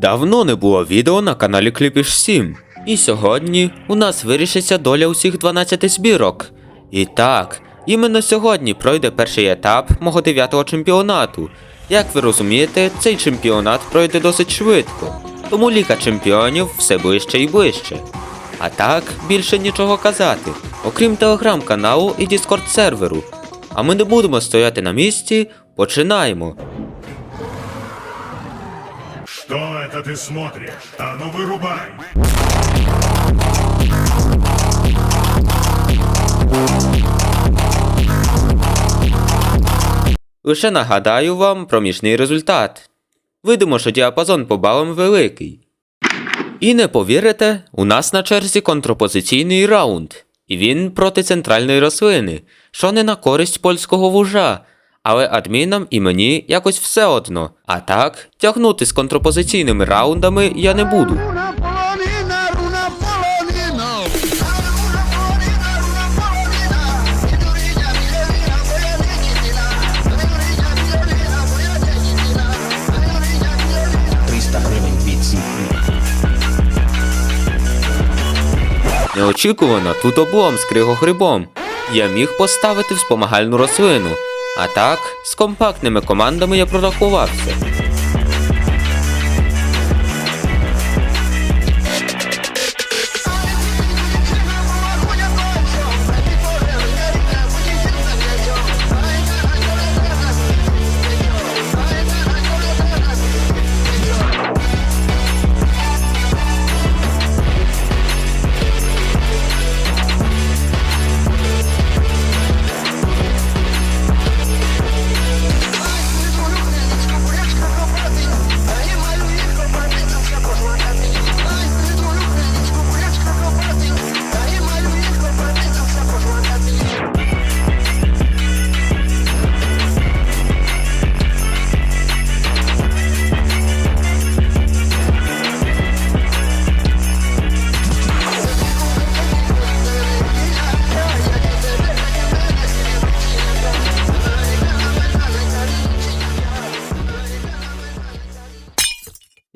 Давно не було відео на каналі Кліпіш 7. І сьогодні у нас вирішиться доля усіх 12 збірок. І так, іменно сьогодні пройде перший етап мого 9-го чемпіонату. Як ви розумієте, цей чемпіонат пройде досить швидко, тому ліка чемпіонів все ближче і ближче. А так, більше нічого казати, окрім телеграм-каналу і Діскорд серверу. А ми не будемо стояти на місці, починаємо. Что это ты смотришь? А ну вырубай! Лише нагадаю вам проміжний результат. Видимо, що діапазон по балам великий. І не повірите, у нас на черзі контрпозиційний раунд, і він проти центральної рослини, що не на користь польського вужа. Але адмінам і мені якось все одно. А так, тягнути з контрпозиційними раундами я не буду. Runa polonina, runa polonina. Runa polonina, runa polonina. Idurija, milewina, moja dziedzina. Idurija, milewina, moja dziedzina. Idurija, milewina. 300 гривень від сім'ї. Неочікувано тут облом з кригогрибом. Я міг поставити вспомагальну рослину. А так, з компактними командами я прорахувався.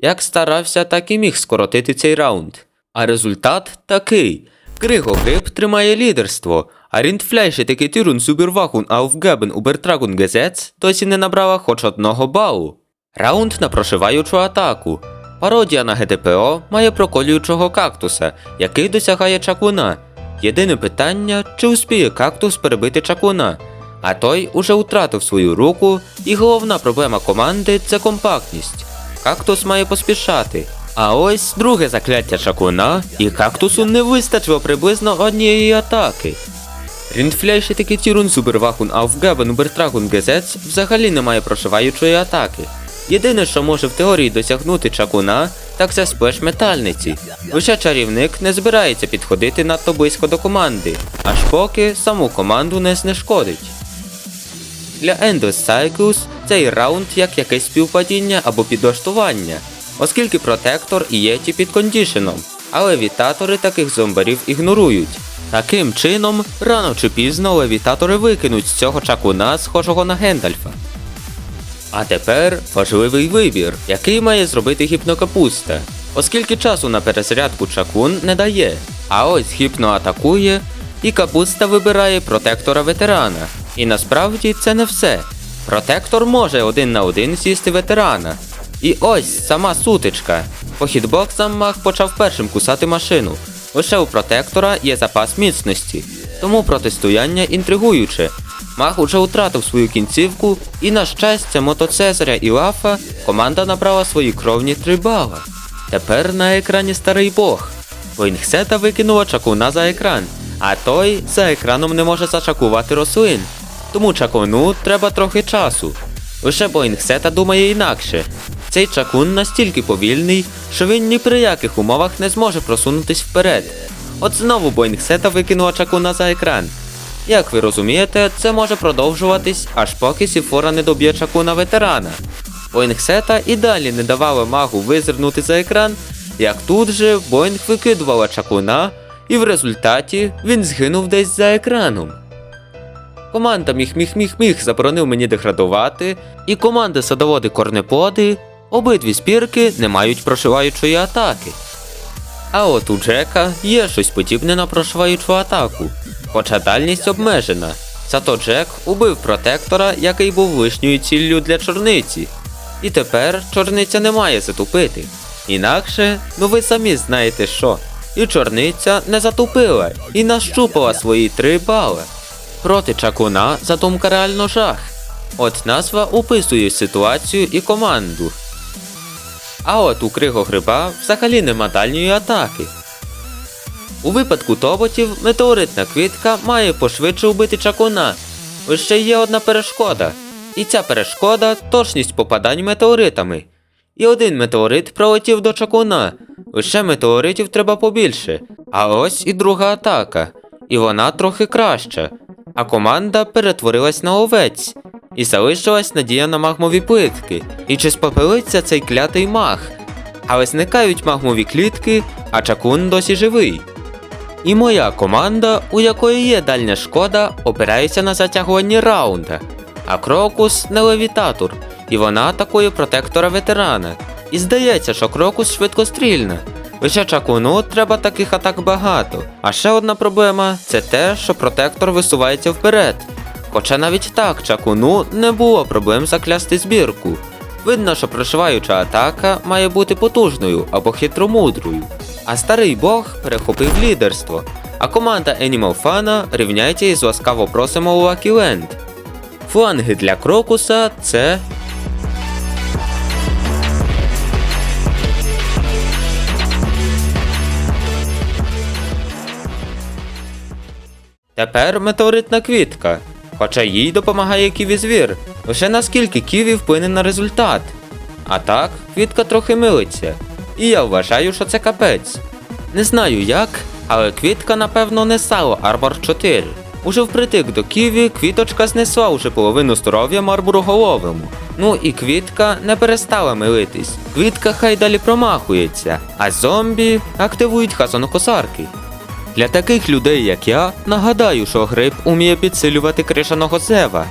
Як старався, так і міг скоротити цей раунд. А результат такий: Кригогриб тримає лідерство, а Ріндфляйше таки Тюрун Субірвахун Ауфгебен Убертрагун Гезец досі не набрала хоч одного балу. Раунд на прошиваючу атаку. Пародія на ГДПО має проколюючого кактуса, який досягає чакуна. Єдине питання, чи успіє кактус перебити чакуна. А той уже втратив свою руку, і головна проблема команди це компактність. Кактус має поспішати. А ось друге закляття чакуна, і кактусу не вистачило приблизно однієї атаки. Ріндфляйші таки Тірун Зубервахун Ауфгебен Убертрагун Гезец взагалі не має прошиваючої атаки. Єдине, що може в теорії досягнути чакуна, так це сплеш метальниці. Лише чарівник не збирається підходити надто близько до команди, аж поки саму команду не знешкодить. Для Endless Cycles цей раунд як якесь співпадіння або підлаштування, оскільки протектор і єті під кондішеном, а левітатори таких зомбарів ігнорують. Таким чином, рано чи пізно левітатори викинуть з цього чакуна, схожого на Гендальфа. А тепер важливий вибір, який має зробити гіпнокапуста, оскільки часу на перезарядку чакун не дає. А ось гіпно атакує, і капуста вибирає протектора ветерана. І насправді це не все. Протектор може один на один з'їсти ветерана. І ось сама сутичка. По хітбоксам маг почав першим кусати машину. Лише у протектора є запас міцності, тому протистояння інтригуюче. Маг уже втратив свою кінцівку, і на щастя мотоцезаря і лафа команда набрала свої кровні три бала. Тепер на екрані старий бог. Войнгсета викинула чакуна за екран, а той за екраном не може зачакувати рослин. Тому чакуну треба трохи часу. Лише Боїнгсета думає інакше. Цей чакун настільки повільний, що він ні при яких умовах не зможе просунутись вперед. От знову Боїнгсета викинула чакуна за екран. Як ви розумієте, це може продовжуватись, аж поки Сіфора не доб'є чакуна ветерана. Боїнгсета і далі не давала магу визирнути за екран, як тут же Боїнг викидувала чакуна, і в результаті він згинув десь за екраном. Команда міг міг міг міг заборонив мені деградувати, і команда садоводи корнеподи Обидві спірки не мають прошиваючої атаки. А от у Джека є щось подібне на прошиваючу атаку, хоча дальність обмежена. Зато Джек убив протектора, який був лишньою ціллю для чорниці. І тепер чорниця не має затупити. Інакше, ну ви самі знаєте що. І чорниця не затупила і нащупала свої три бали. Проти чакуна задумка реально жах. От назва описує ситуацію і команду. А от у кригогриба взагалі нема дальньої атаки. У випадку тоботів метеоритна квітка має пошвидше убити чакуна. Лише є одна перешкода. І ця перешкода точність попадань метеоритами. І один метеорит пролетів до чакуна. Лише метеоритів треба побільше. А ось і друга атака. І вона трохи краща. А команда перетворилась на овець. І залишилась надія на магмові плитки. І чи спопелиться цей клятий маг? Але зникають магмові клітки, а чакун досі живий. І моя команда, у якої є дальня шкода, опирається на затягування раунда. А Крокус не левітатор, і вона атакує протектора ветерана. І здається, що Крокус швидкострільна. Лише чакуну треба таких атак багато. А ще одна проблема це те, що протектор висувається вперед. Хоча навіть так чакуну не було проблем заклясти збірку. Видно, що прошиваюча атака має бути потужною або хитромудрою. А старий бог перехопив лідерство, а команда Animal Fana рівняється із ласкаво просимо у Lucky Land. Фланги для Крокуса це. Тепер метеоритна квітка. Хоча їй допомагає ківі звір. Лише наскільки ківі вплине на результат. А так, квітка трохи милиться. І я вважаю, що це капець. Не знаю як, але квітка, напевно, не сало Арбор 4. Уже впритик до Ківі квіточка знесла уже половину здоров'я Марбуроголовому. Ну і квітка не перестала милитись. Квітка хай далі промахується, а зомбі активують хазонокосарки. Для таких людей, як я, нагадаю, що гриб уміє підсилювати кришаного зева.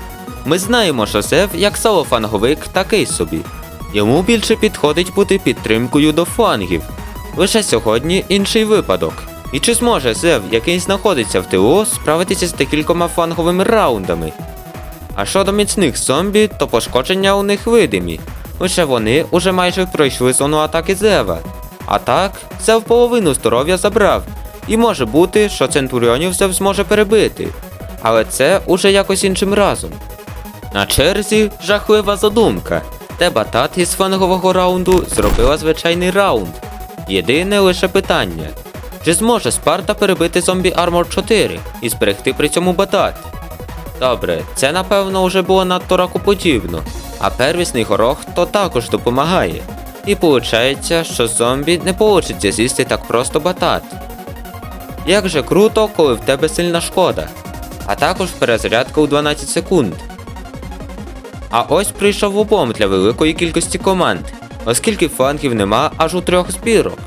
Ми знаємо, що зев як солофанговик такий собі. Йому більше підходить бути підтримкою до флангів. Лише сьогодні інший випадок. І чи зможе Зев, який знаходиться в ТО, справитися з декількома фланговими раундами? А щодо міцних зомбі, то пошкодження у них видимі. Лише вони уже майже пройшли зону атаки Зева. А так, Зев половину здоров'я забрав. І може бути, що центуріонів Зев зможе перебити. Але це уже якось іншим разом. На черзі жахлива задумка. Де батат із фангового раунду зробила звичайний раунд. Єдине лише питання: чи зможе Спарта перебити зомбі Армор 4 і зберегти при цьому батат? Добре, це напевно вже було надто ракоподібно, а первісний горох то також допомагає. І виходить, що зомбі не получиться з'їсти так просто батат. Як же круто, коли в тебе сильна шкода, а також перезарядка у 12 секунд. А ось прийшов обом для великої кількості команд, оскільки флангів нема аж у трьох збірок.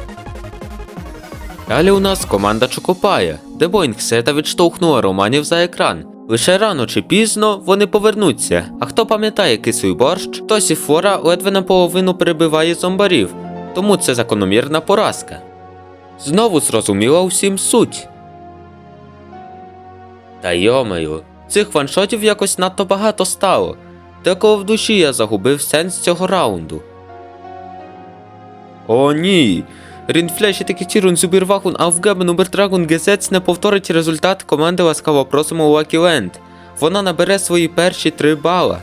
Далі у нас команда Чокопая, де Боїнг Сета відштовхнула романів за екран. Лише рано чи пізно вони повернуться. А хто пам'ятає кисий борщ, то Сіфора ледве наполовину перебиває зомбарів, тому це закономірна поразка. Знову зрозуміла усім суть. Та йомаю, цих ваншотів якось надто багато стало. Декого в душі я загубив сенс цього раунду. О, ні. Рінфляші таки Тірун Зубірвахун Aufgaben Убертрагун Гезец не повторить результат команди ласкаво просимо Lucky Land. Вона набере свої перші три бала.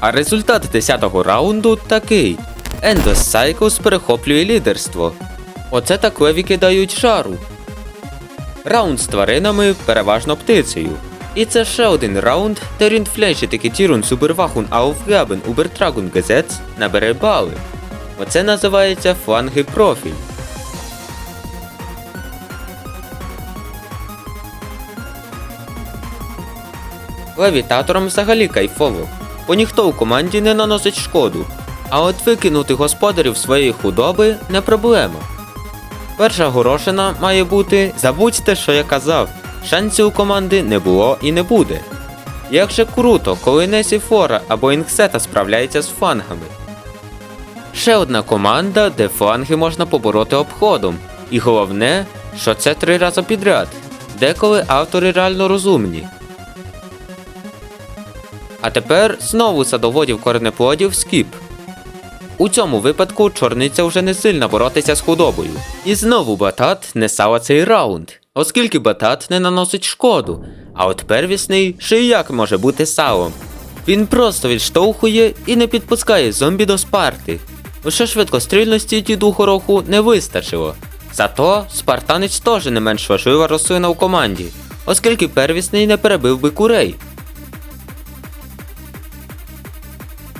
А результат 10-го раунду такий: Endless Cycles перехоплює лідерство. Оце так леві кидають жару. Раунд з тваринами переважно птицею. І це ще один раунд, де Ріндфляші таки Тірун Субервахун Ауфгабен Убертрагун Гезец набере бали. Оце називається фланги профіль. Левітатором взагалі кайфово, бо ніхто у команді не наносить шкоду. А от викинути господарів своєї худоби не проблема. Перша горошина має бути забудьте, що я казав. Шансів у команди не було і не буде. Як же круто, коли не Сіфора або Інксета справляється з фангами. Ще одна команда, де фланги можна побороти обходом. І головне, що це три рази підряд. Деколи автори реально розумні. А тепер знову садоводів коренеплодів скіп. У цьому випадку чорниця вже не сильно боротися з худобою. І знову батат не сала цей раунд, оскільки батат не наносить шкоду. А от первісний ще як може бути салом. Він просто відштовхує і не підпускає зомбі до спарти. Лише швидкострільності діду гороху не вистачило. Зато спартанець теж не менш важлива рослина в команді, оскільки первісний не перебив би курей.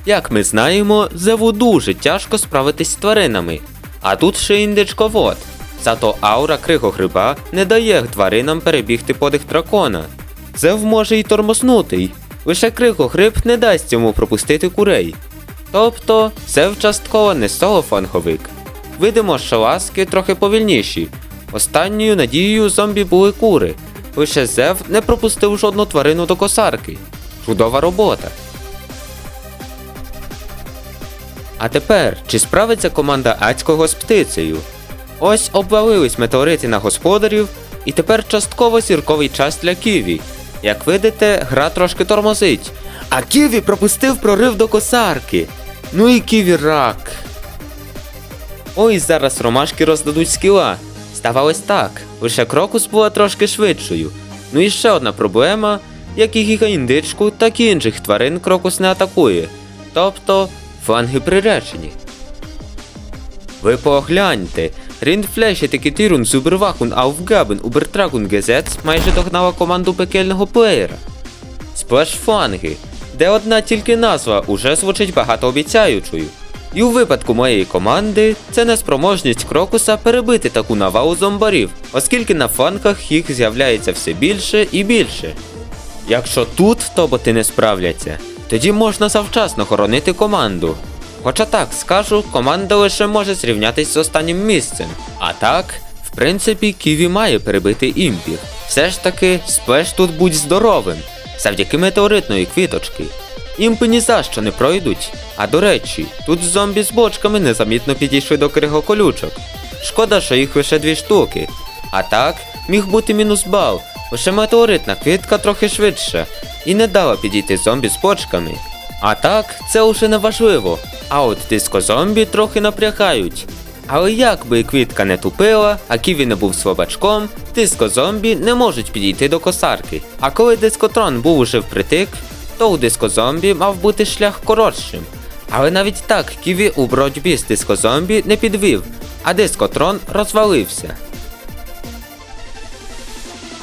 Як ми знаємо, Зеву дуже тяжко справитись з тваринами, а тут ще індичковод. Зато аура кригогриба не дає тваринам перебігти подих дракона. Зев може й тормознутий, лише кригогриб не дасть йому пропустити курей. Тобто, Зев частково не солофанговик. Видимо, що ласки трохи повільніші. Останньою надією зомбі були кури. Лише Зев не пропустив жодну тварину до косарки. Чудова робота. А тепер, чи справиться команда Ацького з птицею? Ось обвалились метеорити на господарів, і тепер частково зірковий час для Ківі. Як видите, гра трошки тормозить. А Ківі пропустив прорив до косарки. Ну і Ківі рак. Ой, зараз ромашки роздадуть скіла. Ставалось так, лише крокус була трошки швидшою. Ну і ще одна проблема: як і гігаіндичку, так і інших тварин крокус не атакує. Тобто фланги приречені. Ви погляньте, Ріндфлеш і Текетірун Зубервахун Ауфгабен Убертрагун Гезец майже догнала команду пекельного плеєра. Сплеш фланги, де одна тільки назва уже звучить багатообіцяючою. І у випадку моєї команди це неспроможність крокуса перебити таку навалу зомбарів, оскільки на флангах їх з'являється все більше і більше. Якщо тут тоботи не справляться, тоді можна завчасно хоронити команду. Хоча так скажу, команда лише може зрівнятись з останнім місцем. А так, в принципі, Ківі має перебити імпів. Все ж таки, сплеш тут будь здоровим, завдяки метеоритної квіточки. Імпи ні за що не пройдуть. А до речі, тут зомбі з бочками незамітно підійшли до кригоколючок. Шкода, що їх лише дві штуки. А так, міг бути мінус бал, лише метеоритна квітка трохи швидше і не дала підійти зомбі з бочками. А так, це уже не важливо. А от дискозомбі трохи напрягають. Але як би квітка не тупила, а Ківі не був слабачком, дискозомбі не можуть підійти до косарки. А коли дискотрон був уже впритик, то у дискозомбі мав бути шлях коротшим. Але навіть так Ківі у боротьбі з дискозомбі не підвів, а дискотрон розвалився.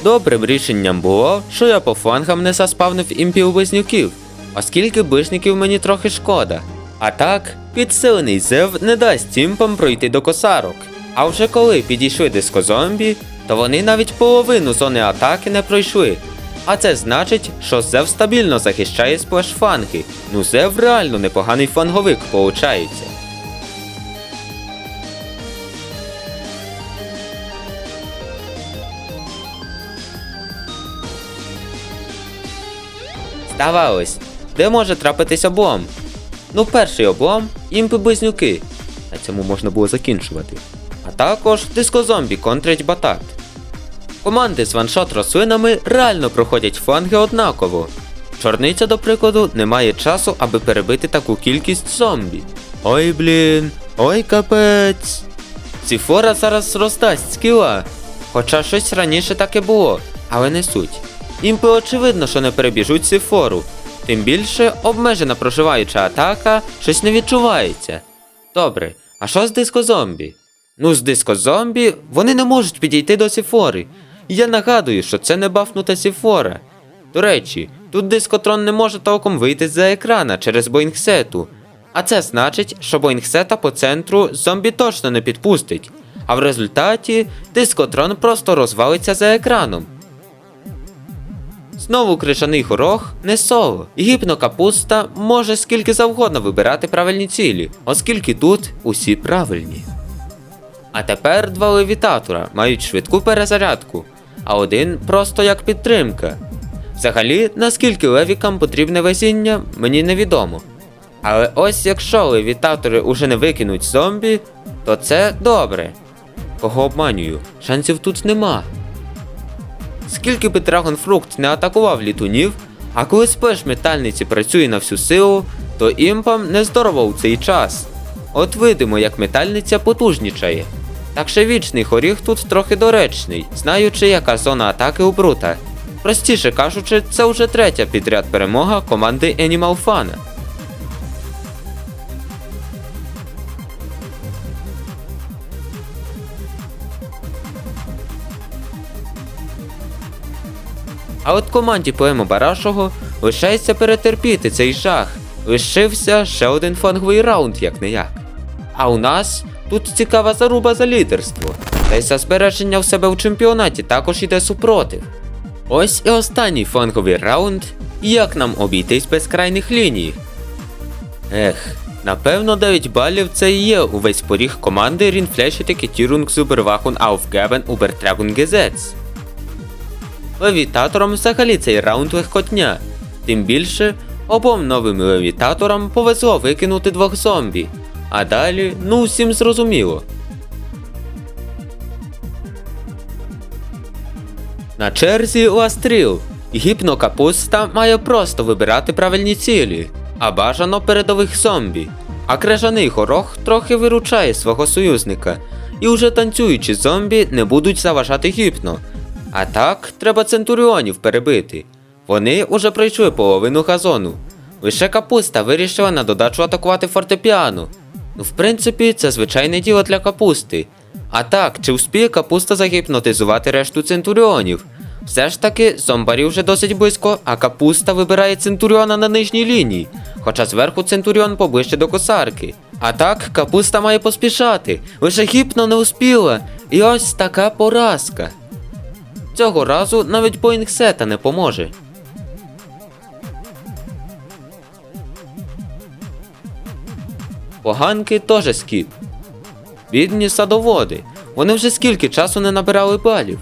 Добрим рішенням було, що я по флангам не заспавнив імпів близнюків, оскільки ближників мені трохи шкода. А так, підсилений зев не дасть імпам пройти до косарок. А вже коли підійшли дискозомбі, то вони навіть половину зони атаки не пройшли. А це значить, що Зев стабільно захищає сплеш-фанги. Ну Зев реально непоганий фанговик получається. Здавалось, де може трапитись облом? Ну, перший облом імпи близнюки. На цьому можна було закінчувати. А також дискозомбі контрять батат. Команди з ваншот рослинами реально проходять фланги однаково. Чорниця, до прикладу, не має часу, аби перебити таку кількість зомбі. Ой блін, ой капець. Сіфора зараз роздасть скіла. Хоча щось раніше так і було, але не суть. Імпи очевидно, що не перебіжуть сіфору. Тим більше обмежена проживаюча атака щось не відчувається. Добре, а що з дискозомбі? Ну, з дискозомбі вони не можуть підійти до сіфори. Я нагадую, що це не бафнута сіфора. До речі, тут дискотрон не може толком вийти з-за екрана через боїнгсету. А це значить, що боїнгсета по центру зомбі точно не підпустить. А в результаті дискотрон просто розвалиться за екраном. Знову крижаний горох не соло. Гіпнокапуста може скільки завгодно вибирати правильні цілі, оскільки тут усі правильні. А тепер два левітатора мають швидку перезарядку, а один просто як підтримка. Взагалі, наскільки левікам потрібне везіння, мені невідомо. Але ось якщо левітатори уже не викинуть зомбі, то це добре. Кого обманюю, шансів тут нема. Скільки би Драгонфрукт не атакував літунів, а коли спеш метальниці працює на всю силу, то імпам не здорово у цей час. От видимо, як метальниця потужнічає. Так що вічний хоріг тут трохи доречний, знаючи, яка зона атаки у Брута. Простіше кажучи, це вже третя підряд перемога команди Animal Fun. А от команді Поему Барашого лишається перетерпіти цей жах. Лишився ще один фанговий раунд, як не як. А у нас тут цікава заруба за лідерство. Та й за збереження в себе в чемпіонаті також іде супротив. Ось і останній фанговий раунд. Як нам обійтись без крайних ліній? Ех, напевно 9 балів це і є увесь поріг команди Рінфлеші Кетірунг Зубервахун Aufgaben Übertragung Gesetz. Левітаторам взагалі цей раунд легкотня. Тим більше, обом новим левітаторам повезло викинути двох зомбі. А далі, ну всім зрозуміло. На черзі Ластріл. Гіпнокапуста має просто вибирати правильні цілі, а бажано передових зомбі. А крижаний горох трохи виручає свого союзника, і уже танцюючі зомбі не будуть заважати гіпно. А так, треба центуріонів перебити. Вони уже пройшли половину газону. Лише капуста вирішила на додачу атакувати фортепіано. Ну, в принципі, це звичайне діло для капусти. А так, чи вспіє капуста загіпнотизувати решту центуріонів? Все ж таки, зомбарі вже досить близько, а капуста вибирає центуріона на нижній лінії, хоча зверху центуріон поближче до косарки. А так, капуста має поспішати, лише гіпно не успіла. І ось така поразка. Цього разу навіть Боїнгсета не поможе. Поганки теж скіп. Бідні садоводи. Вони вже скільки часу не набирали балів.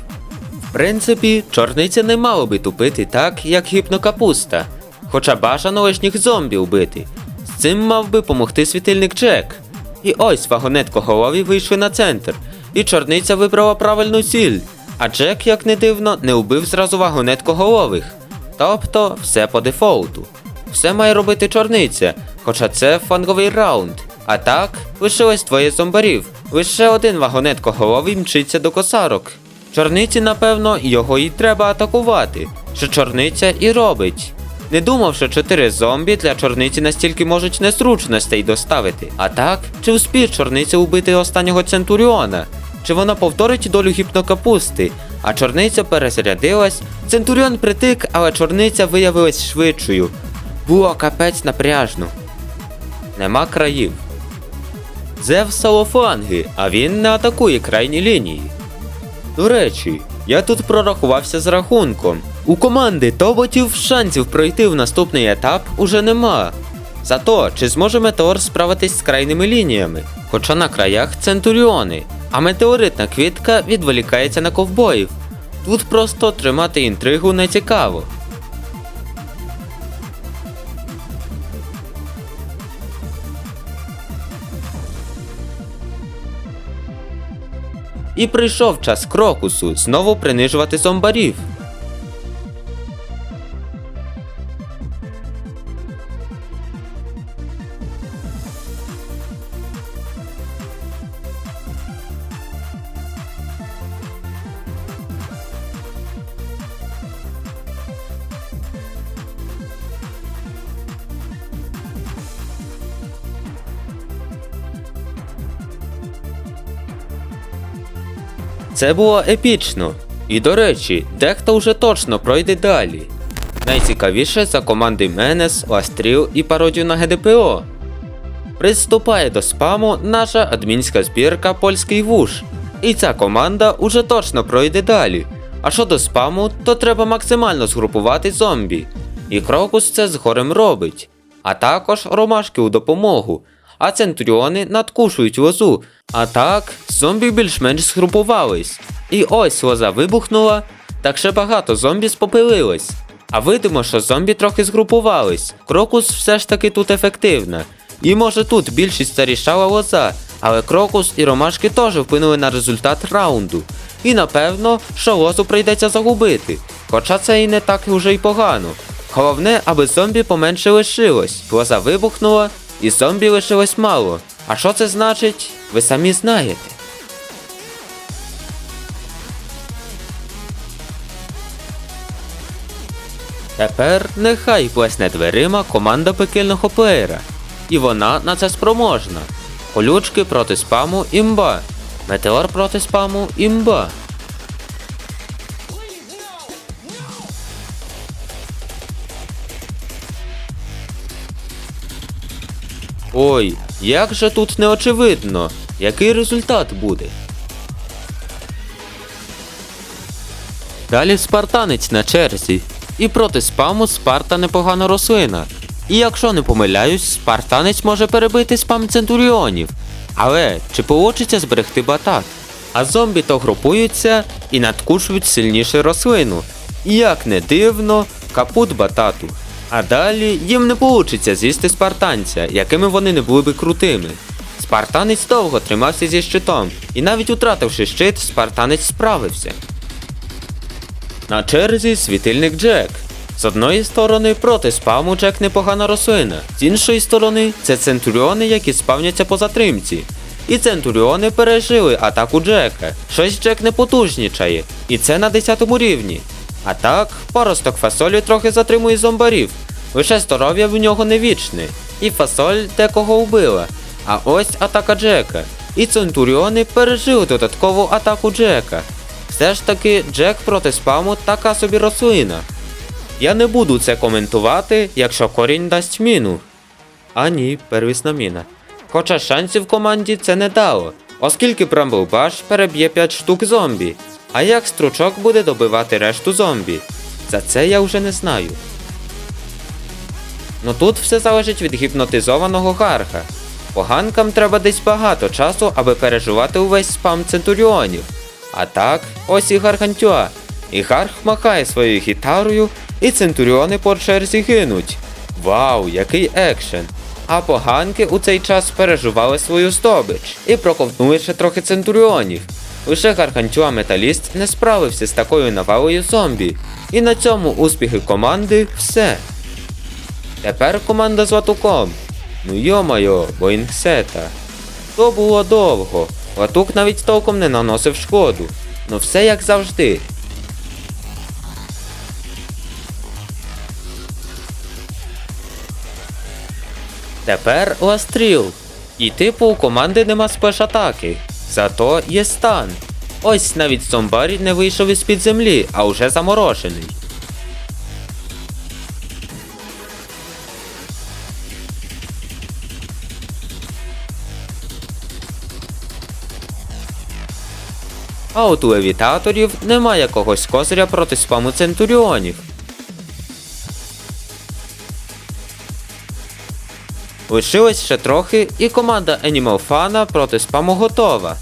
В принципі, чорниця не мало би тупити так, як гіпнокапуста. Хоча бажано лишніх зомбі вбити. З цим мав би помогти світильник Джек. І ось вагонеткоголові вийшли на центр, і чорниця вибрала правильну ціль. А Джек, як не дивно, не вбив зразу вагонеткоголових. Тобто, все по дефолту. Все має робити чорниця, хоча це фанговий раунд. А так, лишилось двоє зомбарів. Лише один вагонеткоголовий мчиться до косарок. Чорниці, напевно, його і треба атакувати, що чорниця і робить. Не думав, що чотири зомбі для чорниці настільки можуть незручностей доставити. А так, чи успіє чорниця убити останнього центуріона? Чи вона повторить долю гіпнокапусти? А чорниця перезарядилась, центуріон притик, але чорниця виявилась швидшою. Було капець напряжно. Нема країв. Зев салофанги, а він не атакує крайні лінії. До речі, я тут прорахувався з рахунком. У команди тоботів шансів пройти в наступний етап уже нема. Зато чи зможе Метеор справитись з крайними лініями? Хоча на краях центуріони, а метеоритна квітка відволікається на ковбоїв. Тут просто тримати інтригу не цікаво. І прийшов час крокусу знову принижувати зомбарів. Це було епічно. І до речі, дехто вже точно пройде далі. Найцікавіше за команди Менес, Ластріл і пародію на ГДПО. Приступає до спаму наша адмінська збірка Польський вуш. І ця команда уже точно пройде далі. А щодо спаму, то треба максимально згрупувати зомбі. І Крокус це з горем робить. А також ромашки у допомогу. А центуріони надкушують лозу. А так, зомбі більш-менш згрупувались. І ось лоза вибухнула, так ще багато зомбі спопилилось. А видимо, що зомбі трохи згрупувались. Крокус все ж таки тут ефективна. І може тут більшість зарішала лоза, але Крокус і Ромашки теж вплинули на результат раунду. І напевно, що лозу прийдеться загубити. Хоча це і не так уже й погано. Головне, аби зомбі поменше лишилось. Лоза вибухнула, і зомбі лишилось мало. А що це значить, ви самі знаєте. Тепер нехай плесне дверима команда пекельного плеєра. І вона на це спроможна. Колючки проти спаму імба. Метеор проти спаму імба. Ой, як же тут неочевидно, який результат буде. Далі спартанець на черзі. І проти спаму Спарта непогана рослина. І якщо не помиляюсь, спартанець може перебити спам центуріонів. Але чи получиться зберегти батат? А зомбі то групуються і надкушують сильніше рослину. І як не дивно, капут батату. А далі їм не вийде з'їсти спартанця, якими вони не були би крутими. Спартанець довго тримався зі щитом, і навіть втративши щит, спартанець справився. На черзі світильник Джек. З одної сторони проти спаму Джек непогана рослина, з іншої сторони це центуріони, які спавняться по затримці. І центуріони пережили атаку Джека. Щось Джек не потужнічає, і це на 10 рівні. А так, паросток фасолі трохи затримує зомбарів. Лише здоров'я в нього не вічне, і фасоль декого вбила. А ось атака Джека. І центуріони пережили додаткову атаку Джека. Все ж таки, Джек проти спаму така собі рослина. Я не буду це коментувати, якщо корінь дасть міну. А ні, первісна міна. Хоча шансів команді це не дало, оскільки Брамблбаш переб'є 5 штук зомбі. А як стручок буде добивати решту зомбі? За це я вже не знаю. Ну тут все залежить від гіпнотизованого гарха. Поганкам треба десь багато часу, аби переживати увесь спам центуріонів. А так, ось і Гаргантюа. І Гарх махає своєю гітарою, і центуріони по черзі гинуть. Вау, який екшен! А поганки у цей час переживали свою здобич і проковтнули ще трохи центуріонів. Лише Гаргантюа Металіст не справився з такою навалою зомбі. І на цьому успіхи команди все. Тепер команда з Латуком. Ну йо-майо, Боїнгсета. То було довго. Латук навіть толком не наносив шкоду. Ну все як завжди. Тепер Ластріл. І типу у команди нема спеш-атаки. Зато є стан. Ось навіть зомбарі не вийшов із під землі, а уже заморожений. А от у левітаторів немає якогось козиря проти спаму центуріонів. Лишилось ще трохи, і команда Animal Fana проти спаму готова.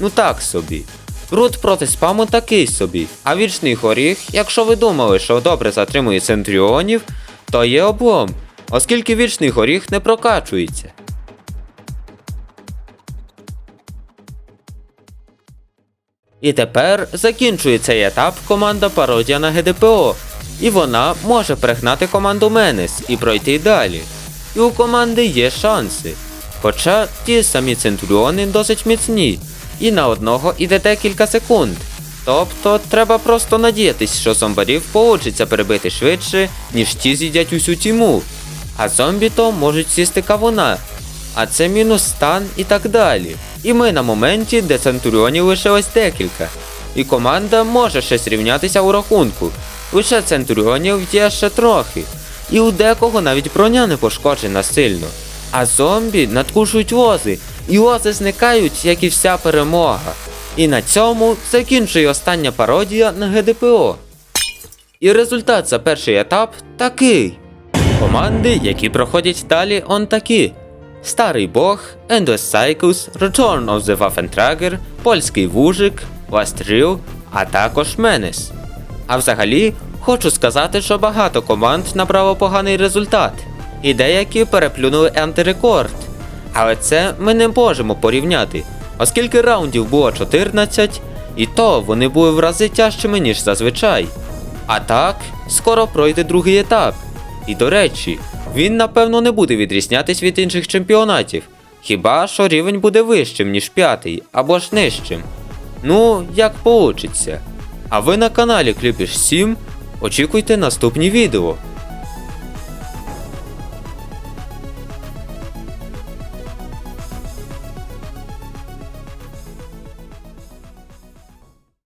Ну так собі. Крут проти спаму такий собі. А вічний горіх, якщо ви думали, що добре затримує центріонів, то є облом, оскільки вічний горіх не прокачується. І тепер закінчує цей етап команда пародія на ГДПО. І вона може перегнати команду Менес і пройти далі. І у команди є шанси. Хоча ті самі центуріони досить міцні, і на одного іде декілька секунд. Тобто треба просто надіятись, що зомбарів получиться перебити швидше, ніж ті з'їдять усю тіму. А зомбі то можуть сісти кавуна, а це мінус стан і так далі. І ми на моменті, де центуріонів лишилось декілька. І команда може ще зрівнятися у рахунку. Лише центуріонів є ще трохи. І у декого навіть броня не пошкоджена сильно. А зомбі надкушують вози, і вози зникають, як і вся перемога. І на цьому закінчує остання пародія на ГДПО. І результат за перший етап такий. Команди, які проходять далі, он такі. Старий Бог, Endless Cycles, Return of the Waffentrager, Польський Вужик, Last Reel, а також Менес. А взагалі, Хочу сказати, що багато команд набрало поганий результат, і деякі переплюнули антирекорд. Але це ми не можемо порівняти, оскільки раундів було 14, і то вони були в рази тяжчими, ніж зазвичай. А так, скоро пройде другий етап. І до речі, він напевно не буде відрізнятись від інших чемпіонатів, хіба що рівень буде вищим, ніж п'ятий, або ж нижчим. Ну, як получиться. А ви на каналі Кліпіш 7 очікуйте наступні відео.